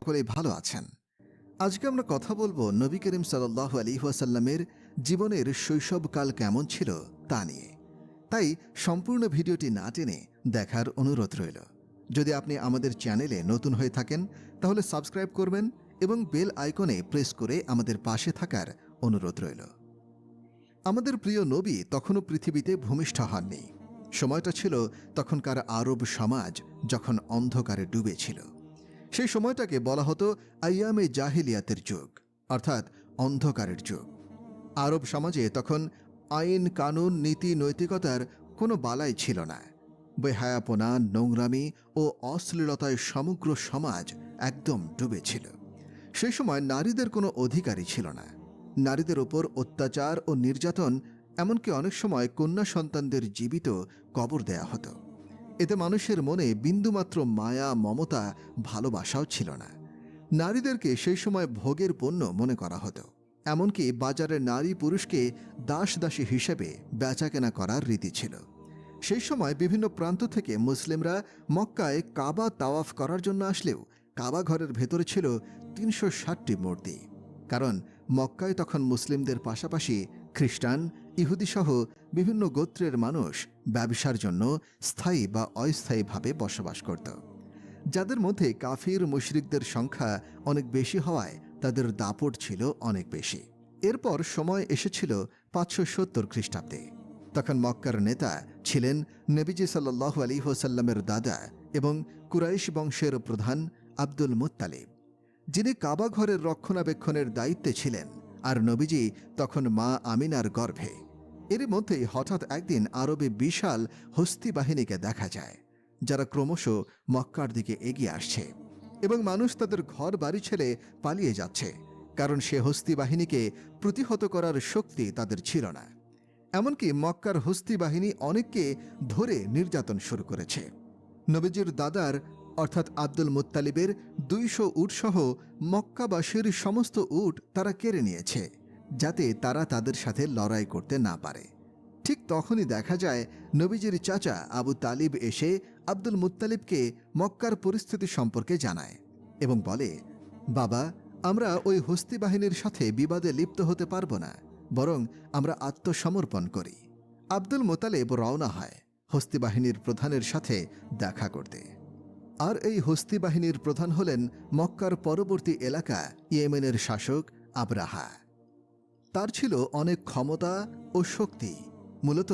সকলেই ভালো আছেন। আজকে আমরা কথা বলব নবী করিম সাল্লাহ আলী ওয়াসাল্লামের জীবনের শৈশবকাল কেমন ছিল তা নিয়ে। তাই সম্পূর্ণ ভিডিওটি না টেনে দেখার অনুরোধ রইল। যদি আপনি আমাদের চ্যানেলে নতুন হয়ে থাকেন, তাহলে সাবস্ক্রাইব করবেন এবং বেল আইকনে প্রেস করে আমাদের পাশে থাকার অনুরোধ রইল। আমাদের প্রিয় নবী তখনও পৃথিবীতে ভূমিষ্ঠ হননি। সময়টা ছিল তখনকার আরব সমাজ যখন অন্ধকারে ডুবেছিল। সেই সময়টাকে বলা হতো আইয়ামে জাহিলিয়াতের যুগ, অর্থাৎ অন্ধকারের যুগ। আরব সমাজে তখন আইন, কানুন, নীতি, নৈতিকতার কোনো বালাই ছিল না। বেহায়াপনা, নোংরামি ও অশ্লীলতায় সমগ্র সমাজ একদম ডুবেছিল সেই সময় নারীদের কোনো অধিকারই ছিল না। নারীদের ওপর অত্যাচার ও নির্যাতন, এমনকি অনেক সময় কন্যা সন্তানদের জীবিত কবর দেয়া হতো। এতে মানুষের মনে বিন্দুমাত্র মায়া, মমতা, ভালোবাসাও ছিল না। নারীদেরকে সেই সময় ভোগের পণ্য মনে করা হতো। এমনকি বাজারে নারী পুরুষকে দাস দাসী হিসেবে বেচাকেনা করার রীতি ছিল। সেই সময় বিভিন্ন প্রান্ত থেকে মুসলিমরা মক্কায় কাবা তাওয়াফ করার জন্য আসলেও কাবা ঘরের ভেতরে ছিল তিনশো ষাটটি মূর্তি। কারণ মক্কায় তখন মুসলিমদের পাশাপাশি খ্রিস্টান ইহুদিসহ বিভিন্ন গোত্রের মানুষ ব্যবসার জন্য স্থায়ী বা অস্থায়ীভাবে বসবাস করত। যাদের মধ্যে কাফির মুশরিকদের সংখ্যা অনেক বেশি হওয়ায় তাদের দাপট ছিল অনেক বেশি। এরপর সময় এসেছিল পাঁচশো সত্তর খ্রিস্টাব্দে। তখন মক্কার নেতা ছিলেন নবীজি সাল্লাহ আলী হোসাল্লামের দাদা এবং কুরাইশ বংশের প্রধান আব্দুল মুত্তালিব। যিনি কাবাঘরের রক্ষণাবেক্ষণের দায়িত্বে ছিলেন, আর নবীজি তখন মা আমিনার গর্ভে। এর মধ্যেই হঠাৎ একদিন আরবে বিশাল হস্তি বাহিনীকে দেখা যায়, যারা ক্রমশ মক্কার দিকে এগিয়ে আসছে এবং মানুষ তাদের ঘর বাড়ি ছেড়ে পালিয়ে যাচ্ছে, কারণ সে হস্তি বাহিনীকে প্রতিহত করার শক্তি তাদের ছিল না। এমনকি মক্কার হস্তি বাহিনী অনেককে ধরে নির্যাতন শুরু করেছে। নবীজির দাদার, অর্থাৎ আব্দুল মুত্তালিবের দুইশো উটসহ মক্কাবাসীর সমস্ত উট তারা কেড়ে নিয়েছে। যাতে তারা তাদের সাথে লড়াই করতে না পারে। ঠিক তখনই দেখা যায়, নবীজির চাচা আবু তালিব এসে আব্দুল মুত্তালিবকে মক্কার পরিস্থিতি সম্পর্কে জানায় এবং বলে, বাবা, আমরা ওই হস্তি বাহিনীর সাথে বিবাদে লিপ্ত হতে পারব না, বরং আমরা আত্মসমর্পণ করি। আব্দুল মোতালেব রওনা হয় হস্তি বাহিনীর প্রধানের সাথে দেখা করতে। আর এই হস্তি বাহিনীর প্রধান হলেন মক্কার পরবর্তী এলাকা ইয়েমেনের শাসক আবরাহা। তার ছিল অনেক ক্ষমতা ও শক্তি। মূলত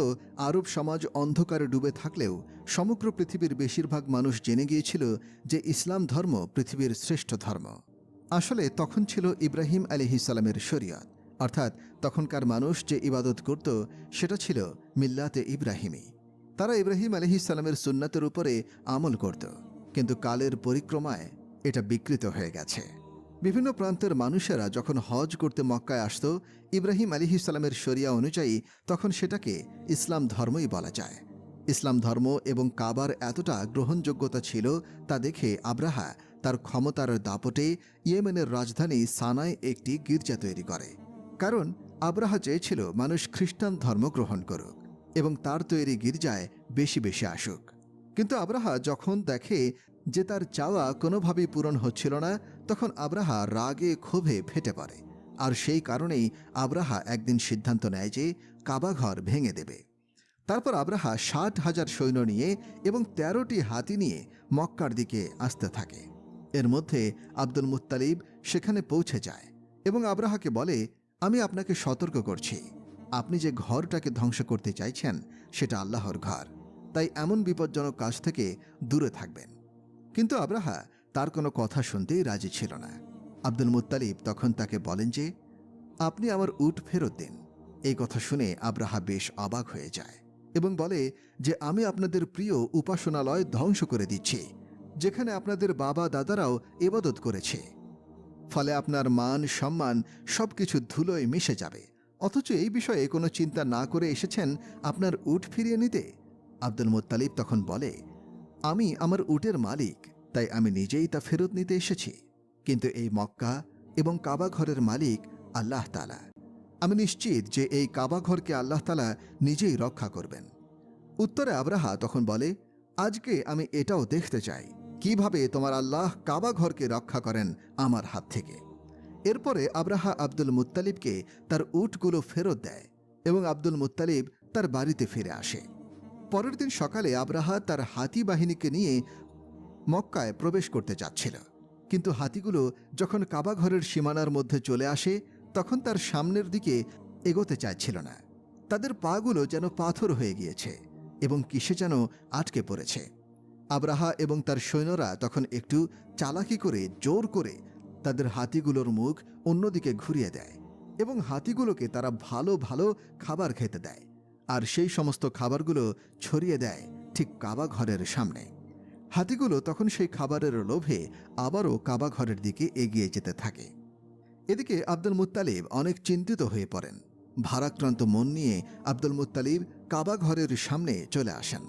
আরব সমাজ অন্ধকারে ডুবে থাকলেও সমগ্র পৃথিবীর বেশিরভাগ মানুষ জেনে গিয়েছিল যে ইসলাম ধর্ম পৃথিবীর শ্রেষ্ঠ ধর্ম। আসলে তখন ছিল ইব্রাহিম আলিহিসাল্লামের শরিয়ত, অর্থাৎ তখনকার মানুষ যে ইবাদত করত সেটা ছিল মিল্লাতে ইব্রাহিমী তারা ইব্রাহিম আলহিসাল্লামের সুন্নাতের উপরে আমল করত, কিন্তু কালের পরিক্রমায় এটা বিকৃত হয়ে গেছে। বিভিন্ন প্রান্তের মানুষেরা যখন হজ করতে মক্কায় আসত, ইব্রাহিম আলিহিসাল্লামের শরিয়া অনুযায়ী তখন সেটাকে ইসলাম ধর্মই বলা যায়। ইসলাম ধর্ম এবং কাবার এতটা গ্রহণযোগ্যতা ছিল তা দেখে আব্রাহা তার ক্ষমতার দাপটে ইয়েমেনের রাজধানী সানায় একটি গির্জা তৈরি করে। কারণ আব্রাহা চেয়েছিল মানুষ খ্রিস্টান ধর্ম গ্রহণ করুক এবং তার তৈরি গির্জায় বেশি বেশি আসুক। কিন্তু আব্রাহা যখন দেখে যে তার চাওয়া কোনোভাবেই পূরণ হচ্ছিল না তখন আব্রাহা রাগে, ক্ষোভে ফেটে পড়ে। আর সেই কারণেই আব্রাহা একদিন সিদ্ধান্ত নেয় যে কাবাঘর ভেঙে দেবে। তারপর আব্রাহা ষাট হাজার সৈন্য নিয়ে এবং তেরোটি হাতি নিয়ে মক্কার দিকে আসতে থাকে। এর মধ্যে আব্দুল মুত্তালিব সেখানে পৌঁছে যায় এবং আব্রাহাকে বলে, আমি আপনাকে সতর্ক করছি। আপনি যে ঘরটাকে ধ্বংস করতে চাইছেন, সেটা আল্লাহর ঘর। তাই এমন বিপজ্জনক কাজ থেকে দূরে থাকবেন। কিন্তু আব্রাহা তার কোনো কথা শুনতেই রাজি ছিল না। আব্দুল মুত্তালিব তখন তাকে বলেন যে, আপনি আমার উট ফেরত দিন। এই কথা শুনে আব্রাহা বেশ অবাক হয়ে যায় এবং বলে যে, আমি আপনাদের প্রিয় উপাসনালয় ধ্বংস করে দিচ্ছি, যেখানে আপনাদের বাবা দাদারাও এবাদত করেছে। ফলে আপনার মান, সম্মান সবকিছু ধুলোয় মিশে যাবে। অথচ এই বিষয়ে কোনো চিন্তা না করে এসেছেন আপনার উট ফিরিয়ে নিতে? আব্দুল মুত্তালিব তখন বলে, আমি আমার উটের মালিক। তাই আমি নিজেই তা ফেরত নিতে এসেছি। কিন্তু এই মক্কা এবং কাবা ঘরের মালিক আল্লাহ তালা আমি নিশ্চিত যে এই কাবা ঘরকে আল্লাহ তালা নিজেই রক্ষা করবেন। উত্তরে আব্রাহা তখন বলে, আজকে আমি এটাও দেখতে চাই। কীভাবে তোমার আল্লাহ কাবা ঘরকে রক্ষা করেন আমার হাত থেকে? এরপরে আব্রাহা আব্দুল মুত্তালিবকে তার উটগুলো ফেরত দেয় এবং আব্দুল মুত্তালিব তার বাড়িতে ফিরে আসে। পরের দিন সকালে আব্রাহা তার হাতি বাহিনীকে নিয়ে মক্কায় প্রবেশ করতে যাচ্ছিল কিন্তু হাতিগুলো যখন কাবা ঘরের সীমানার মধ্যে চলে আসে, তখন তার সামনের দিকে এগোতে চাইছিল না। তাদের পাগুলো যেন পাথর হয়ে গিয়েছে এবং কিসে যেন আটকে পড়েছে। আব্রাহা এবং তার সৈন্যরা তখন একটু চালাকি করে, জোর করে তাদের হাতিগুলোর মুখ অন্যদিকে ঘুরিয়ে দেয় এবং হাতিগুলোকে তারা ভালো ভালো খাবার খেতে দেয়। আর সেই সমস্ত খাবারগুলো ছড়িয়ে দেয় ঠিক কাবা ঘরের সামনে। হাতিগুলো তখন সেই খাবারের লোভে আবারও কাবা ঘরের দিকে এগিয়ে যেতে থাকে। এদিকে আব্দুল মুত্তালিব অনেক চিন্তিত হয়ে পড়েন। ভারাক্রান্ত মন নিয়ে আব্দুল মুত্তালিব কাবা ঘরের সামনে চলে আসেন।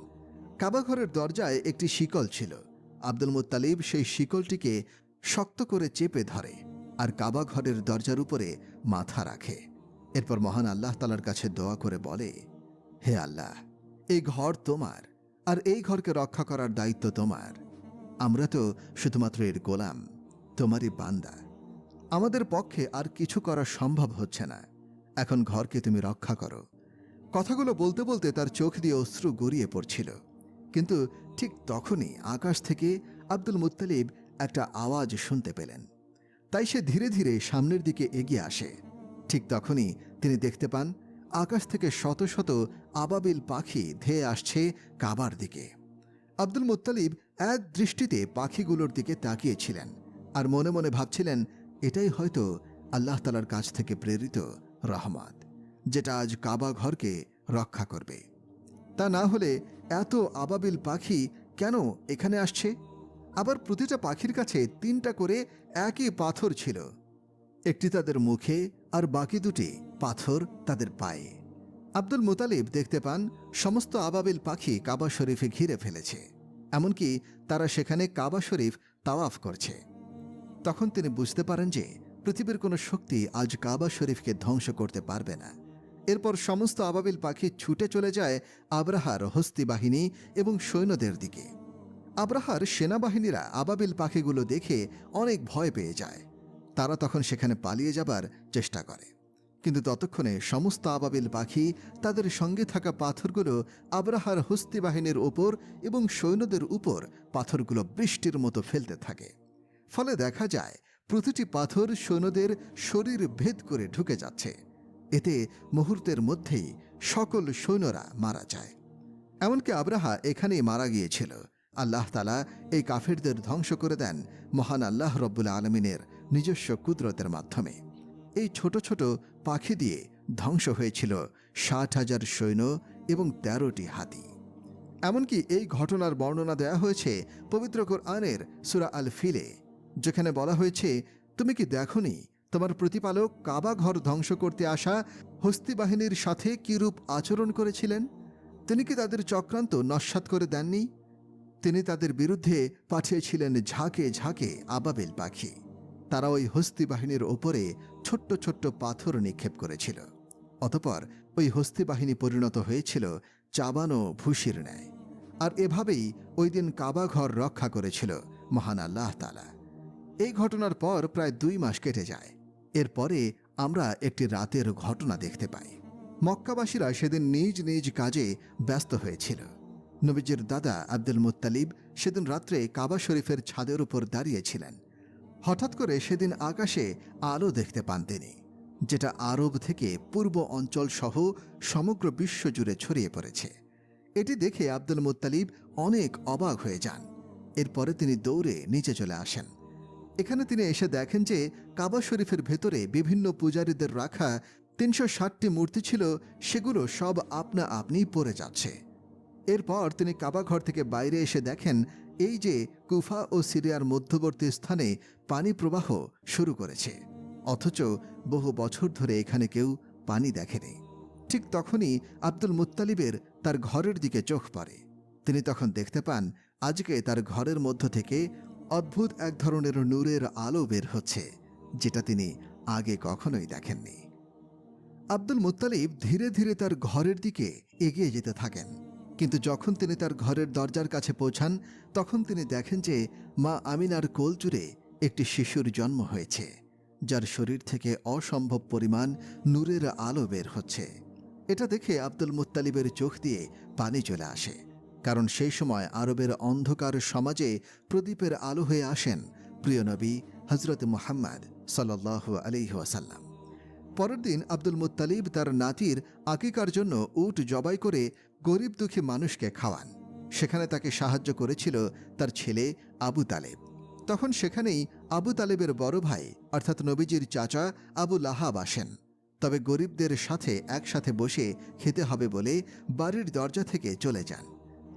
কাবা ঘরের দরজায় একটি শিকল ছিল। আব্দুল মুত্তালিব সেই শিকলটিকে শক্ত করে চেপে ধরে আর কাবা ঘরের দরজার উপরে মাথা রাখে। এরপর মহান আল্লাহ তালার কাছে দোয়া করে বলে, হে আল্লাহ, এই ঘর তোমার। আর এই ঘরকে রক্ষা করার দায়িত্ব তোমার। আমরা তো শুধুমাত্র এর গোলাম, তোমারই বান্দা। আমাদের পক্ষে আর কিছু করা সম্ভব হচ্ছে না। এখন ঘরকে তুমি রক্ষা করো। কথাগুলো বলতে বলতে তার চোখ দিয়ে অশ্রু গড়িয়ে পড়ছিল। কিন্তু ঠিক তখনই আকাশ থেকে আব্দুল মুত্তালিব একটা আওয়াজ শুনতে পেলেন। তাই সে ধীরে ধীরে সামনের দিকে এগিয়ে আসে। ঠিক তখনই তিনি দেখতে পান আকাশ থেকে শত শত আবাবিল পাখি ধেয়ে আসছে কাবার দিকে। আব্দুল মুত্তালিব এক দৃষ্টিতে পাখিগুলোর দিকে তাকিয়েছিলেন আর মনে মনে ভাবছিলেন, এটাই হয়তো আল্লাহ তালার কাছ থেকে প্রেরিত রহমত, যেটা আজ কাবা ঘরকে রক্ষা করবে। তা না হলে এত আবাবিল পাখি কেন এখানে আসছে? আবার প্রতিটা পাখির কাছে তিনটা করে একই পাথর ছিল। একটি তাদের মুখে আর বাকি দুটি পাথর তাদের পায়ে। আব্দুল মুতালিব দেখতে পান, সমস্ত আবাবিল পাখি কাবা শরীফে ঘিরে ফেলেছে। এমনকি তারা সেখানে কাবা শরীফ তাওয়াফ করছে। তখন তিনি বুঝতে পারেন যে, পৃথিবীর কোনো শক্তি আজ কাবা শরীফকে ধ্বংস করতে পারবে না। এরপর সমস্ত আবাবিল পাখি ছুটে চলে যায় আব্রাহার হস্তি বাহিনী এবং সৈন্যদের দিকে। আব্রাহার সেনাবাহিনীরা আবাবিল পাখিগুলো দেখে অনেক ভয় পেয়ে যায়। তারা তখন সেখানে পালিয়ে যাবার চেষ্টা করে। কিন্তু ততক্ষণে সমস্ত আবাবিল পাখি, তাদের সঙ্গে থাকা পাথরগুলো আব্রাহার হস্তি বাহিনীর ওপর এবং সৈন্যদের উপর পাথরগুলো বৃষ্টির মতো ফেলতে থাকে। ফলে দেখা যায়, প্রতিটি পাথর সৈন্যদের শরীর ভেদ করে ঢুকে যাচ্ছে। এতে মুহূর্তের মধ্যেই সকল সৈন্যরা মারা যায়। এমনকি আব্রাহা এখানেই মারা গিয়েছিল। আল্লাহ তালা এই কাফেরদের ধ্বংস করে দেন মহান আল্লাহ রব্বুল আলমিনের নিজস্ব কুদরতের মাধ্যমে। এই ছোট ছোট পাখি দিয়ে ধ্বংস হয়েছিল ষাট হাজার সৈন্য এবং তেরোটি হাতি। এমনকি এই ঘটনার বর্ণনা দেয়া হয়েছে পবিত্র কোরআনের সুরা আল ফিলে যেখানে বলা হয়েছে, তুমি কি দেখনি তোমার প্রতিপালক কাবা ঘর ধ্বংস করতে আসা হস্তি বাহিনীর সাথে কিরূপ আচরণ করেছিলেন? তিনি কি তাদের চক্রান্ত নস্বাত করে দেননি? তিনি তাদের বিরুদ্ধে পাঠিয়েছিলেন ঝাঁকে ঝাঁকে আবাবেল পাখি। তারা ওই হস্তি বাহিনীর ওপরে ছোট্ট ছোট্ট পাথর নিক্ষেপ করেছিল। অতপর ওই হস্তি বাহিনী পরিণত হয়েছিল চাবানো ভুসির ন্যায়। আর এভাবেই ওই দিন কাবা ঘর রক্ষা করেছিল মহান আল্লাহ তালা এই ঘটনার পর প্রায় দুই মাস কেটে যায়। এরপরে আমরা একটি রাতের ঘটনা দেখতে পাই। মক্কাবাসীরা সেদিন নিজ নিজ কাজে ব্যস্ত হয়েছিল। নবীজির দাদা আব্দুল মুত্তালিব সেদিন রাত্রে কাবা শরীফের ছাদের উপর দাঁড়িয়েছিলেন হঠাৎ করে সেদিন আকাশে আলো দেখতে পান তিনি, যেটা আরব থেকে পূর্ব অঞ্চল সহ সমগ্র বিশ্ব জুড়ে ছড়িয়ে পড়েছে। এটি দেখে আব্দুল মুত্তালিব অনেক অবাক হয়ে যান। এরপরে তিনি দৌড়ে নিচে চলে আসেন। এখানে তিনি এসে দেখেন যে কাবা শরীফের ভেতরে বিভিন্ন পূজারীদের রাখা তিনশো ষাটটি মূর্তি ছিল, সেগুলো সব আপনা আপনিই পড়ে যাচ্ছে। এরপর তিনি কাবা ঘর থেকে বাইরে এসে দেখেন এই যে কুফা ও সিরিয়ার মধ্যবর্তী স্থানে পানি প্রবাহ শুরু করেছে, অথচ বহু বছর ধরে এখানে কেউ পানি দেখেনি। ঠিক তখনই আব্দুল মুত্তালিবের তার ঘরের দিকে চোখ পড়ে। তিনি তখন দেখতে পান, আজকে তার ঘরের মধ্য থেকে অদ্ভুত এক ধরনের নূরের আলো বের হচ্ছে, যেটা তিনি আগে কখনোই দেখেননি। আব্দুল মুত্তালিব ধীরে ধীরে তার ঘরের দিকে এগিয়ে যেতে থাকেন। কিন্তু যখন তিনি তার ঘরের দরজার কাছে পৌঁছান, তখন তিনি দেখেন যে মা আমিনার কোল জুড়ে একটি শিশুর জন্ম হয়েছে, যার শরীর থেকে অসম্ভব পরিমাণ নূরের আলো বের হচ্ছে। এটা দেখে আব্দুল মুত্তালিবের চোখ দিয়ে পানি চলে আসে, কারণ সেই সময় আরবের অন্ধকার সমাজে প্রদীপের আলো হয়ে আসেন প্রিয় নবী হজরত মুহাম্মদ সাল্লাহ আলিহাসাল্লাম পরের দিন আব্দুল মুত্তালিব তার নাতির আকিকার জন্য উট জবাই করে গরিব দুঃখী মানুষকে খাওয়ান। সেখানে তাকে সাহায্য করেছিল তার ছেলে আবু তালেব। তখন সেখানেই আবু তালেবের বড় ভাই, অর্থাৎ নবীজির চাচা আবু লাহাব আসেন। তবে গরিবদের সাথে একসাথে বসে খেতে হবে বলে বাড়ির দরজা থেকে চলে যান।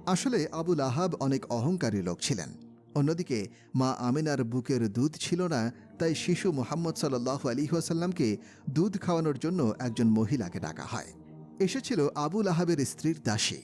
আসলে আবু লাহাব অনেক অহংকারী লোক ছিলেন। অন্যদিকে মা আমিনার বুকের দুধ ছিল না, তাই শিশু মোহাম্মদ সাল্লাহ আলিহাসাল্লামকে দুধ খাওয়ানোর জন্য একজন মহিলাকে ডাকা হয়। এসেছিল আবুল আহাবের স্ত্রীর দাসী।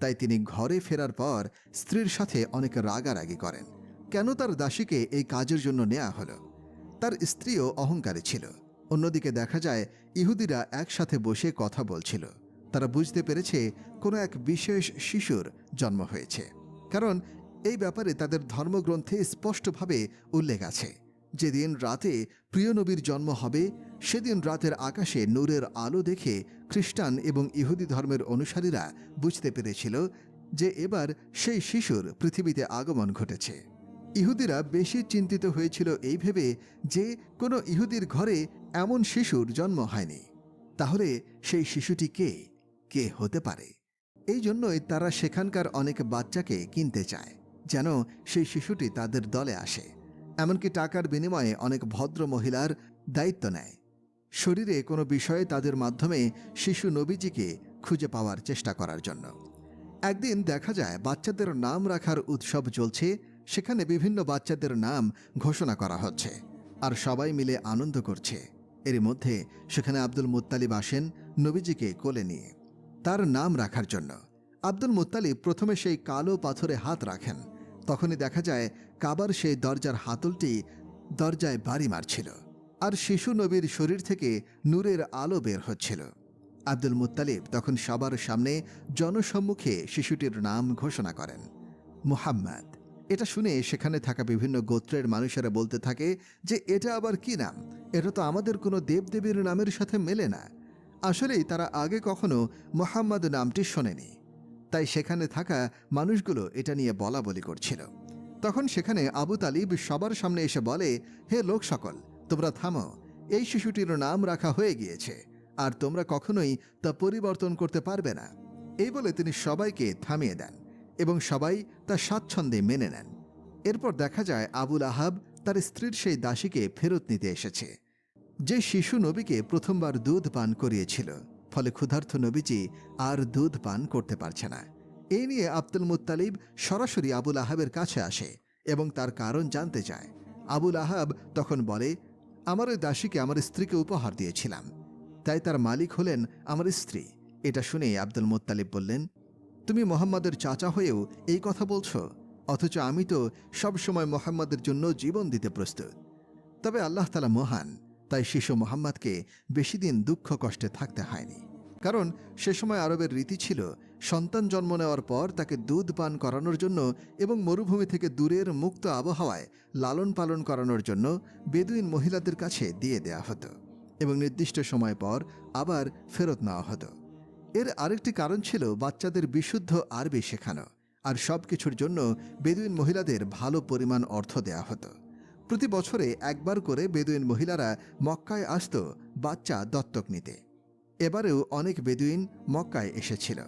তাই তিনি ঘরে ফেরার পর স্ত্রীর সাথে অনেক রাগারাগি করেন। কেন তার দাসীকে এই কাজের জন্য নেওয়া হলো? তার স্ত্রীও অহংকারী ছিল। অন্যদিকে দেখা যায়, ইহুদিরা একসাথে বসে কথা বলছিল। তারা বুঝতে পেরেছে, কোনো এক বিশেষ শিশুর জন্ম হয়েছে। কারণ, এই ব্যাপারে তাদের ধর্মগ্রন্থে স্পষ্টভাবে উল্লেখ আছে। যেদিন রাতে প্রিয় নবীর জন্ম হবে সেদিন রাতের আকাশে নূরের আলো দেখে খ্রিস্টান এবং ইহুদি ধর্মের অনুসারীরা বুঝতে পেরেছিল যে এবার সেই শিশুর পৃথিবীতে আগমন ঘটেছে। ইহুদিরা বেশি চিন্তিত হয়েছিল এই ভেবে যে কোনো ইহুদির ঘরে এমন শিশুর জন্ম হয়নি। তাহলে সেই শিশুটি কে? কে হতে পারে? এই জন্যই তারা সেখানকার অনেক বাচ্চাকে কিনতে চায়, যেন সেই শিশুটি তাদের দলে আসে। এমনকি টাকার বিনিময়ে অনেক ভদ্র মহিলার দায়িত্ব নেয়। শরীরে কোনো বিষয়ে তাদের মাধ্যমে শিশু নবীজিকে খুঁজে পাওয়ার চেষ্টা করার জন্য। একদিন দেখা যায় বাচ্চাদের নাম রাখার উৎসব চলছে, সেখানে বিভিন্ন বাচ্চাদের নাম ঘোষণা করা হচ্ছে আর সবাই মিলে আনন্দ করছে। এর মধ্যে সেখানে আব্দুল মুত্তালিব আসেন নবীজিকে কোলে নিয়ে। তার নাম রাখার জন্য। আব্দুল মুত্তালিব প্রথমে সেই কালো পাথরে হাত রাখেন। তখনই দেখা যায় কাবার সেই দরজার হাতলটি দরজায় বাড়ি মারছিল। আর শিশু নবীর শরীর থেকে নূরের আলো বের হচ্ছিল। আব্দুল মুত্তালিব তখন সবার সামনে জনসম্মুখে শিশুটির নাম ঘোষণা করেন। মুহাম্মদ। এটা শুনে সেখানে থাকা বিভিন্ন গোত্রের মানুষেরা বলতে থাকে যে, এটা আবার কি নাম? এটা তো আমাদের কোনো দেবদেবীর নামের সাথে মেলে না। আসলেই তারা আগে কখনো মোহাম্মদ নামটি শোনেনি। তাই সেখানে থাকা মানুষগুলো এটা নিয়ে বলা বলি করছিল। তখন সেখানে আবু তালিব সবার সামনে এসে বলে, হে লোক সকল তোমরা থামো, এই শিশুটির নাম রাখা হয়ে গিয়েছে, আর তোমরা কখনোই তা পরিবর্তন করতে পারবে না। এই বলে তিনি সবাইকে থামিয়ে দেন এবং সবাই তা স্বাচ্ছন্দ্যে মেনে নেন। এরপর দেখা যায় আবুল আহাব তার স্ত্রীর সেই দাসীকে ফেরত নিতে এসেছে, যে শিশু নবীকে প্রথমবার দুধ পান করিয়েছিল, ফলে ক্ষুধার্থ নবীজি আর দুধ পান করতে পারছে না। এই নিয়ে আব্দুল মুতালিব সরাসরি আবুল আহাবের কাছে আসে এবং তার কারণ জানতে চায়। আবুল আহাব তখন বলে আমার ওই দাসীকে আমার স্ত্রীকে উপহার দিয়েছিলাম। তাই তার মালিক হলেন আমার স্ত্রী। এটা শুনে আব্দুল মোত্তালিব বললেন, তুমি মোহাম্মদের চাচা হয়েও এই কথা বলছো, অথচ আমি তো সবসময় মোহাম্মদের জন্য জীবন দিতে প্রস্তুত। তবে আল্লাহ তালা মহান, তাই শিশু মোহাম্মদকে বেশি দিন দুঃখ কষ্টে থাকতে হয়নি। কারণ সে সময় আরবের রীতি ছিল সন্তান জন্ম নেওয়ার পর তাকে দুধ পান করানোর জন্য এবং মরুভূমি থেকে দূরের মুক্ত আবহাওয়ায় লালন পালন করানোর জন্য বেদুইন মহিলাদের কাছে দিয়ে দেয়া হতো এবং নির্দিষ্ট সময় পর আবার ফেরত নেওয়া হতো। এর আরেকটি কারণ ছিল বাচ্চাদের বিশুদ্ধ আরবি শেখানো আর সব কিছুর জন্য বেদুইন মহিলাদের ভালো পরিমাণ অর্থ দেয়া হতো। প্রতি বছরে একবার করে বেদুইন মহিলারা মক্কায় আসত বাচ্চা দত্তক নিতে। এবারেও অনেক বেদুইন মক্কায় এসেছিল।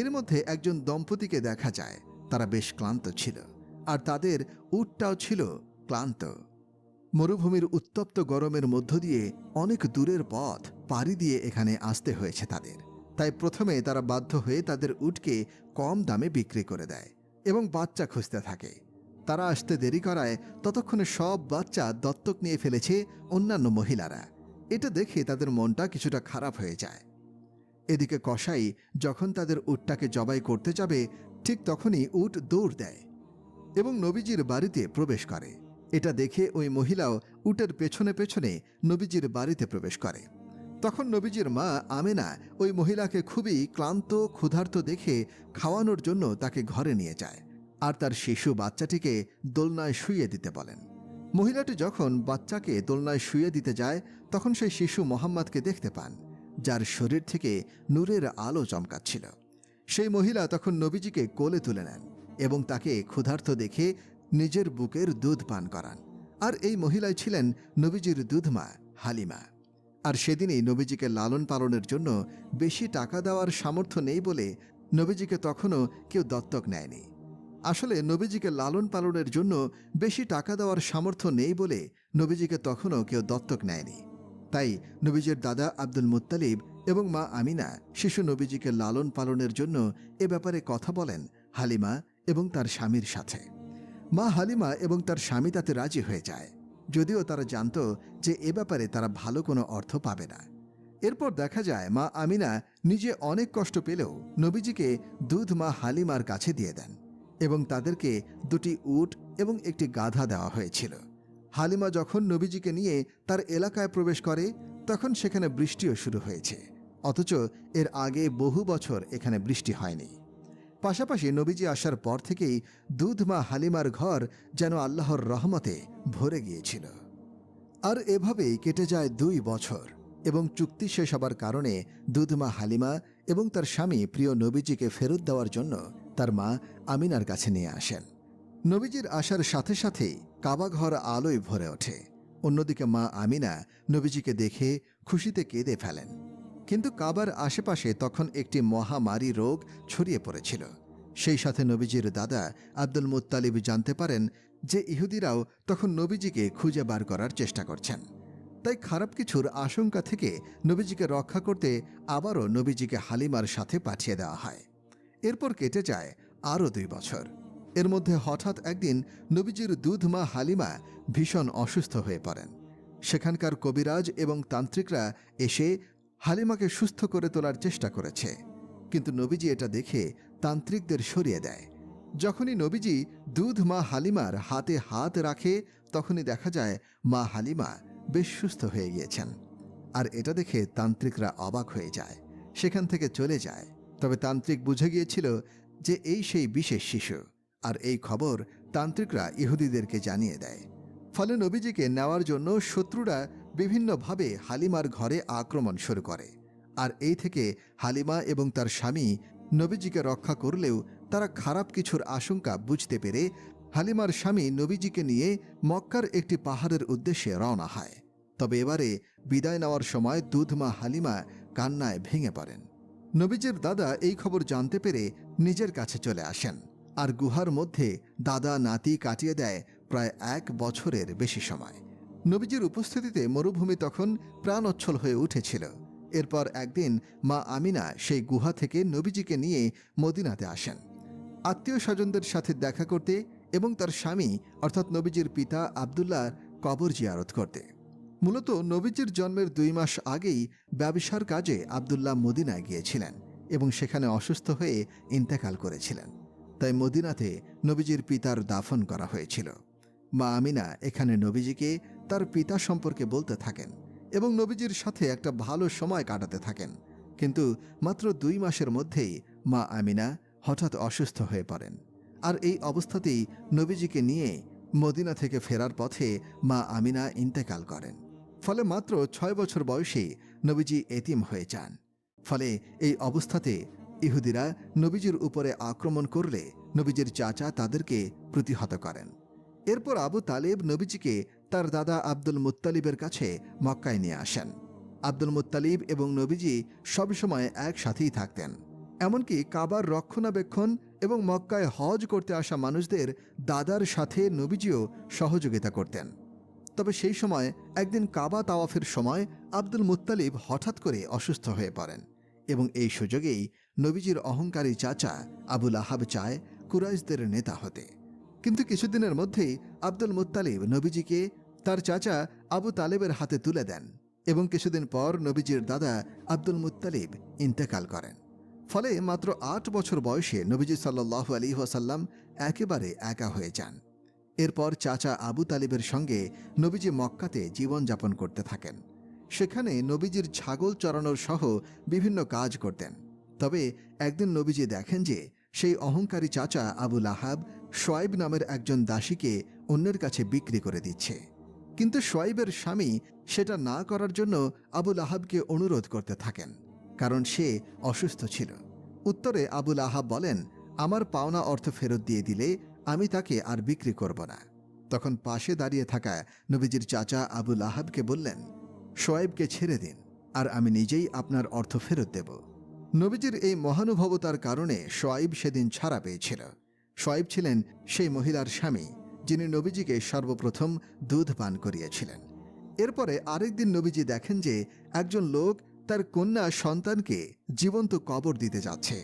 এর মধ্যে একজন দম্পতিকে দেখা যায়। তারা বেশ ক্লান্ত ছিল, আর তাদের উটটাও ছিল ক্লান্ত। মরুভূমির উত্তপ্ত গরমের মধ্য দিয়ে অনেক দূরের পথ পাড়ি দিয়ে এখানে আসতে হয়েছে তাদের। তাই প্রথমে তারা বাধ্য হয়ে তাদের উটকে কম দামে বিক্রি করে দেয় এবং বাচ্চা খুঁজতে থাকে। তারা আসতে দেরি করায় ততক্ষণে সব বাচ্চা দত্তক নিয়ে ফেলেছে অন্যান্য মহিলারা। এটা দেখে তাদের মনটা কিছুটা খারাপ হয়ে যায়। এদিকে কসাই যখন তাদের উটটাকে জবাই করতে যাবে, ঠিক তখনই উট দৌড় দেয় এবং নবীজির বাড়িতে প্রবেশ করে। এটা দেখে ওই মহিলাও উটের পেছনে পেছনে নবীজির বাড়িতে প্রবেশ করে। তখন নবীজির মা আমেনা ওই মহিলাকে খুবই ক্লান্ত, ক্ষুধার্ত দেখে খাওয়ানোর জন্য তাকে ঘরে নিয়ে যায় আর তার শিশু বাচ্চাটিকে দোলনায় শুইয়ে দিতে বলেন। মহিলাটি যখন বাচ্চাকে দোলনায় শুয়ে দিতে যায়, তখন সেই শিশু মোহাম্মদকে দেখতে পান। যার শরীর থেকে নূরের আলো চমকাচ্ছিল। সেই মহিলা তখন নবীজিকে কোলে তুলে নেন এবং তাকে ক্ষুধার্ত দেখে নিজের বুকের দুধ পান করান। আর এই মহিলাই ছিলেন নবীজির দুধমা, হালিমা। আর সেদিনই নবীজিকে লালন পালনের জন্য বেশি টাকা দেওয়ার সামর্থ্য নেই বলে নবীজিকে তখনও কেউ দত্তক নেয়নি। আসলে নবীজিকে লালন পালনের জন্য বেশি টাকা দেওয়ার সামর্থ্য নেই বলে নবীজিকে তখনও কেউ দত্তক নেয়নি। তাই নবীজির দাদা আব্দুল মুত্তালিব এবং মা আমিনা, শিশু নবীজিকে লালন পালনের জন্য এ ব্যাপারে কথা বলেন হালিমা এবং তার স্বামীর সাথে। মা হালিমা এবং তার স্বামী তাতে রাজি হয়ে যায়। যদিও তারা জানত যে এ ব্যাপারে তারা ভালো কোনো অর্থ পাবে না। এরপর দেখা যায় মা আমিনা নিজে অনেক কষ্ট পেলেও নবীজিকে দুধ মা হালিমার কাছে দিয়ে দেন এবং তাদেরকে দুটি উট এবং একটি গাধা দেওয়া হয়েছিল। হালিমা যখন নবীজিকে নিয়ে তার এলাকায় প্রবেশ করে, তখন সেখানে বৃষ্টিও শুরু হয়েছে। অথচ এর আগে বহু বছর এখানে বৃষ্টি হয়নি। পাশাপাশি নবীজি আসার পর থেকেই দুধ মা হালিমার ঘর যেন আল্লাহর রহমতে ভরে গিয়েছিল। আর এভাবেই কেটে যায় দুই বছর এবং চুক্তি শেষ হবার কারণে দুধমা হালিমা এবং তার স্বামী প্রিয় নবীজিকে ফেরত দেওয়ার জন্য তার মা আমিনার কাছে নিয়ে আসেন। নবীজির আসার সাথে সাথেই কাবাঘর আলোয় ভরে ওঠে। অন্যদিকে মা আমিনা নবীজিকে দেখে খুশিতে কেঁদে ফেলেন। কিন্তু কাবার আশেপাশে তখন একটি মহামারী রোগ ছড়িয়ে পড়েছিল। সেই সাথে নবীজির দাদা আব্দুল মুত্তালিব জানতে পারেন যে ইহুদিরাও তখন নবীজিকে খুঁজে বার করার চেষ্টা করছেন। তাই খারাপ কিছুর আশঙ্কা থেকে নবীজিকে রক্ষা করতে আবারও নবীজিকে হালিমার সাথে পাঠিয়ে দেওয়া হয়। এরপর কেটে যায় আরও দুই বছর। এর মধ্যে হঠাৎ একদিন নবীজির দুধ মা হালিমা ভীষণ অসুস্থ হয়ে পড়েন। সেখানকার কবিরাজ এবং তান্ত্রিকরা এসে হালিমাকে সুস্থ করে তোলার চেষ্টা করেছে। কিন্তু নবীজি এটা দেখে তান্ত্রিকদের সরিয়ে দেয়। যখনই নবীজি দুধ মা হালিমার হাতে হাত রাখে, তখনই দেখা যায় মা হালিমা বেশ সুস্থ হয়ে গিয়েছেন। আর এটা দেখে তান্ত্রিকরা অবাক হয়ে যায়। সেখান থেকে চলে যায়। তবে তান্ত্রিক বুঝে গিয়েছিল যে এই সেই বিশেষ শিশু। আর এই খবর তান্ত্রিকরা ইহুদিদেরকে জানিয়ে দেয়। ফলে নবীজিকে নেওয়ার জন্য শত্রুরা বিভিন্নভাবে হালিমার ঘরে আক্রমণ শুরু করে। আর এই থেকে হালিমা এবং তার স্বামী নবীজিকে রক্ষা করলেও তারা খারাপ কিছুর আশঙ্কা বুঝতে পেরে হালিমার স্বামী নবীজিকে নিয়ে মক্কার একটি পাহাড়ের উদ্দেশ্যে রওনা হয়। তবে এবারে বিদায় নেওয়ার সময় দুধমা হালিমা কান্নায় ভেঙে পড়েন। নবীজের দাদা এই খবর জানতে পেরে নিজের কাছে চলে আসেন। আর গুহার মধ্যে দাদা নাতি কাটিয়ে দেয় প্রায় এক বছরের বেশি সময়। নবীজির উপস্থিতিতে মরুভূমি তখন প্রাণোচ্ছল হয়ে উঠেছিল। এরপর একদিন মা আমিনা সেই গুহা থেকে নবীজিকে নিয়ে মদিনাতে আসেন। আত্মীয় স্বজনদের সাথে দেখা করতে এবং তার স্বামী, অর্থাৎ নবীজির পিতা আবদুল্লাহ কবর জিয়ারত করতে। মূলত নবীজির জন্মের দুই মাস আগেই ব্যবসার কাজে আবদুল্লাহ মদিনায় গিয়েছিলেন এবং সেখানে অসুস্থ হয়ে ইন্তেকাল করেছিলেন। তাই মদিনাতে নবীজির পিতার দাফন করা হয়েছিল। মা আমিনা এখানে নবীজিকে তার পিতা সম্পর্কে বলতে থাকেন এবং নবীজির সাথে একটা ভালো সময় কাটাতে থাকেন। কিন্তু মাত্র দুই মাসের মধ্যেই মা আমিনা হঠাৎ অসুস্থ হয়ে পড়েন। আর এই অবস্থাতেই নবীজিকে নিয়ে মদিনা থেকে ফেরার পথে মা আমিনা ইন্তেকাল করেন। ফলে মাত্র ছয় বছর বয়সে নবীজি এতিম হয়ে যান। ফলে এই অবস্থাতে ইহুদিরা নবীজির উপরে আক্রমণ করলে নবীজির চাচা তাদেরকে প্রতিহত করেন। এরপর আবু তালেব নবীজিকে তার দাদা আব্দুল মুত্তালিবের কাছে মক্কায় নিয়ে আসেন। আব্দুল মুত্তালিব এবং নবীজি সবসময় একসাথেই থাকতেন। এমনকি কাবার রক্ষণাবেক্ষণ এবং মক্কায় হজ করতে আসা মানুষদের দাদার সাথে নবীজিও সহযোগিতা করতেন। তবে সেই সময় একদিন কাবা তাওয়াফের সময় আব্দুল মুত্তালিব হঠাৎ করে অসুস্থ হয়ে পড়েন এবং এই সুযোগেই নবীজির অহংকারী চাচা আবুল আহাব চায় কুরাইশদের নেতা হতে। কিন্তু কিছুদিনের মধ্যেই আব্দুল মুত্তালিব নবীজিকে তার চাচা আবু তালেবের হাতে তুলে দেন এবং কিছুদিন পর নবীজির দাদা আব্দুল মুত্তালিব ইন্তেকাল করেন। ফলে মাত্র আট বছর বয়সে নবীজি সাল্লাহ আলী ওয়াসাল্লাম একেবারে একা হয়ে যান। এরপর চাচা আবু তালিবের সঙ্গে নবীজি মক্কাতে জীবনযাপন করতে থাকেন। সেখানে নবীজির ছাগল চড়ানোর সহ বিভিন্ন কাজ করতেন। তবে একদিন নবীজি দেখেন যে সেই অহংকারী চাচা আবুল আহাব সোয়াইব নামের একজন দাসীকে অন্যের কাছে বিক্রি করে দিচ্ছে। কিন্তু সোয়াইবের স্বামী সেটা না করার জন্য আবুল আহাবকে অনুরোধ করতে থাকেন, কারণ সে অসুস্থ ছিল। উত্তরে আবুল আহাব বলেন, আমার পাওনা অর্থ ফেরত দিয়ে দিলে আমি তাকে আর বিক্রি করব না। তখন পাশে দাঁড়িয়ে থাকা নবীজির চাচা আবুল আহাবকে বললেন, সোয়াইবকে ছেড়ে দিন, আর আমি নিজেই আপনার অর্থ ফেরত দেব। নবীজির এই মহানুভবতার কারণে সোয়াইব সেদিন ছাড়া পেয়েছিল। সোয়াইব ছিলেন সেই মহিলার স্বামী, যিনি নবীজিকে সর্বপ্রথম দুধ পান করিয়েছিলেন। এরপরে আরেকদিন নবীজি দেখেন যে একজন লোক তার কন্যা সন্তানকে জীবন্ত কবর দিতে যাচ্ছে,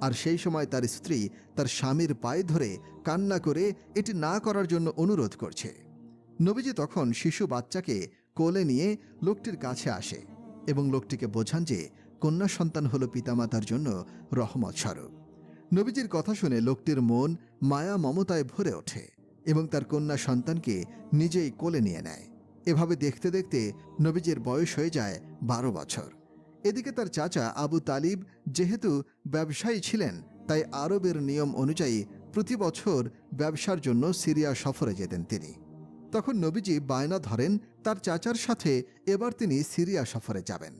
আর সেই সময় তার স্ত্রী তার স্বামীর পায়ে ধরে কান্না করে এটি না করার জন্য অনুরোধ করছে। নবীজি তখন শিশু বাচ্চাকে কোলে নিয়ে লোকটির কাছে আসে এবং লোকটিকে বোঝান যে কন্যা সন্তান হল পিতামাতার জন্য রহমত স্বরূপ। নবীজির কথা শুনে লোকটির মন মায়া মমতায় ভরে ওঠে এবং তার কন্যা সন্তানকে নিজেই কোলে নিয়ে নেয়। এভাবে দেখতে দেখতে নবীজির বয়স হয়ে যায় বারো বছর। এদিকে তার চাচা আবু তালিব যেহেতু ব্যবসায়ী ছিলেন, তাই আরবের নিয়ম অনুযায়ী প্রতি বছর ব্যবসার জন্য সিরিয়া সফরে যেতেন তিনি। তখন নবীজি বায়না ধরেন, তার চাচার সাথে এবার তিনি সিরিয়া সফরে যাবেন।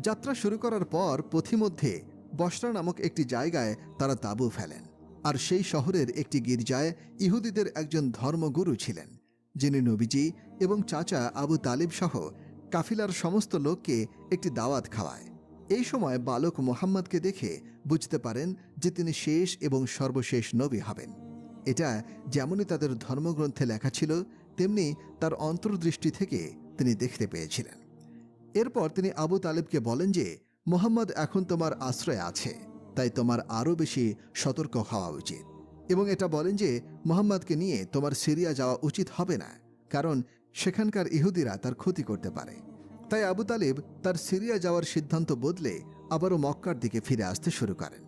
যাত্রা শুরু করার পর পথিমধ্যে বসরা নামক একটি জায়গায় তারা তাঁবু ফেলেন। আর সেই শহরের একটি গির্জায় ইহুদিদের একজন ধর্মগুরু ছিলেন, যিনি নবীজি এবং চাচা আবু তালিব সহ কাফিলার সমস্ত লোককে একটি দাওয়াত খাওয়ায়। এই সময় বালক মোহাম্মদকে দেখে বুঝতে পারেন যে তিনি শেষ এবং সর্বশেষ নবী হবেন। এটা যেমনই তাদের ধর্মগ্রন্থে লেখা ছিল, তেমনি তার অন্তর্দৃষ্টি থেকে তিনি দেখতে পেয়েছিলেন। এরপর তিনি আবু তালেবকে বলেন যে, মোহাম্মদ এখন তোমার আশ্রয় আছে, তাই তোমার আরও বেশি সতর্ক হওয়া উচিত। এবং এটা বলেন যে, মোহাম্মদকে নিয়ে তোমার সিরিয়া যাওয়া উচিত হবে না, কারণ সেখানকার ইহুদিরা তার ক্ষতি করতে পারে। তাই আবু তালিব তার সিরিয়া যাওয়ার সিদ্ধান্ত বদলে আবারও মক্কার দিকে ফিরে আসতে শুরু করেন।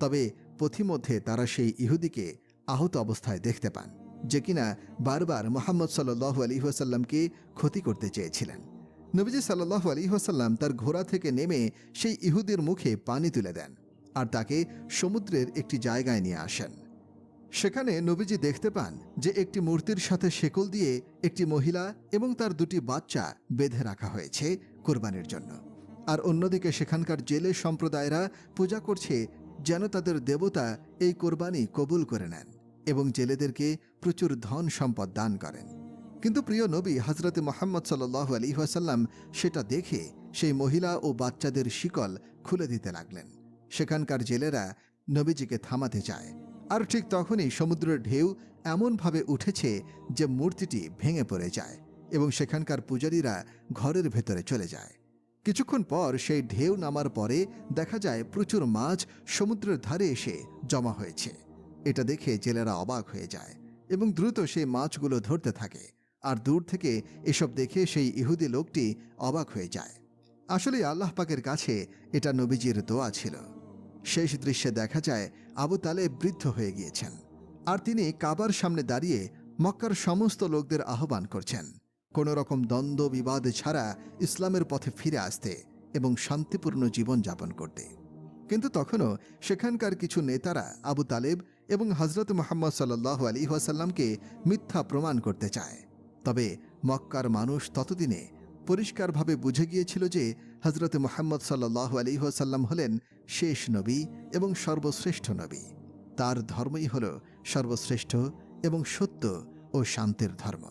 তবে পথিমধ্যে তারা সেই ইহুদিকে আহত অবস্থায় দেখতে পান, যে কিনা বারবার মোহাম্মদ সাল্লু আলী ওয়াসাল্লামকে ক্ষতি করতে চেয়েছিলেন। নবীজি সাল্লাহ আলী ওয়াসাল্লাম তার ঘোড়া থেকে নেমে সেই ইহুদের মুখে পানি তুলে দেন আর তাকে সমুদ্রের একটি জায়গায় নিয়ে আসেন। সেখানে নবীজি দেখতে পান যে একটি মূর্তির সাথে শেকল দিয়ে একটি মহিলা এবং তার দুটি বাচ্চা বেঁধে রাখা হয়েছে কোরবানির জন্য। আর অন্যদিকে সেখানকার জেলে সম্প্রদায়রা পূজা করছে যেন তাদের দেবতা এই কোরবানি কবুল করে নেন এবং জেলেদেরকে প্রচুর ধন সম্পদ দান করেন। কিন্তু প্রিয় নবী হজরত মোহাম্মদ সাল্লাহ আলী ওয়াসাল্লাম সেটা দেখে সেই মহিলা ও বাচ্চাদের শিকল খুলে দিতে লাগলেন। সেখানকার জেলেরা নবীজিকে থামাতে চায় আর ঠিক তখনই সমুদ্রের ঢেউ এমনভাবে উঠেছে যে মূর্তিটি ভেঙে পড়ে যায় এবং সেখানকার পূজারীরা ঘরের ভেতরে চলে যায়। কিছুক্ষণ পর সেই ঢেউ নামার পরে দেখা যায় প্রচুর মাছ সমুদ্রের ধারে এসে জমা হয়েছে। এটা দেখে জেলেরা অবাক হয়ে যায় এবং দ্রুত সেই মাছগুলো ধরতে থাকে। আর দূর থেকে এসব দেখে সেই ইহুদি লোকটি অবাক হয়ে যায়। আসলে আল্লাহ পাকের কাছে এটা নবীজির দোয়া ছিল। শেষ দৃশ্যে দেখা যায় আবু তালেব বৃদ্ধ হয়ে গিয়েছেন আর তিনি কাবার সামনে দাঁড়িয়ে মক্কার সমস্ত লোকদের আহ্বান করছেন। কোনো রকম দ্বন্দ্ব, বিবাদ ছাড়া ইসলামের পথে ফিরে আসতে এবং শান্তিপূর্ণ জীবন যাপন করতে। কিন্তু তখনও সেখানকার কিছু নেতারা আবু তালেব এবং হজরত মোহাম্মদ সাল্লাহ আলী ওয়াসাল্লামকে মিথ্যা প্রমাণ করতে চায়। তবে মক্কার মানুষ ততদিনে পরিষ্কারভাবে বুঝে গিয়েছিল যে হজরত মোহাম্মদ সাল্লাহ আলী ওয়াসাল্লাম হলেন শেষ নবী এবং সর্বশ্রেষ্ঠ নবী। তার ধর্মই হল সর্বশ্রেষ্ঠ এবং সত্য ও শান্তির ধর্ম।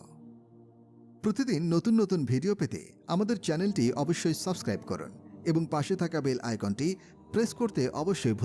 প্রতিদিন নতুন নতুন ভিডিও পেতে আমাদের চ্যানেলটি অবশ্যই সাবস্ক্রাইব করুন এবং পাশে থাকা বেল আইকনটি প্রেস করতে অবশ্যই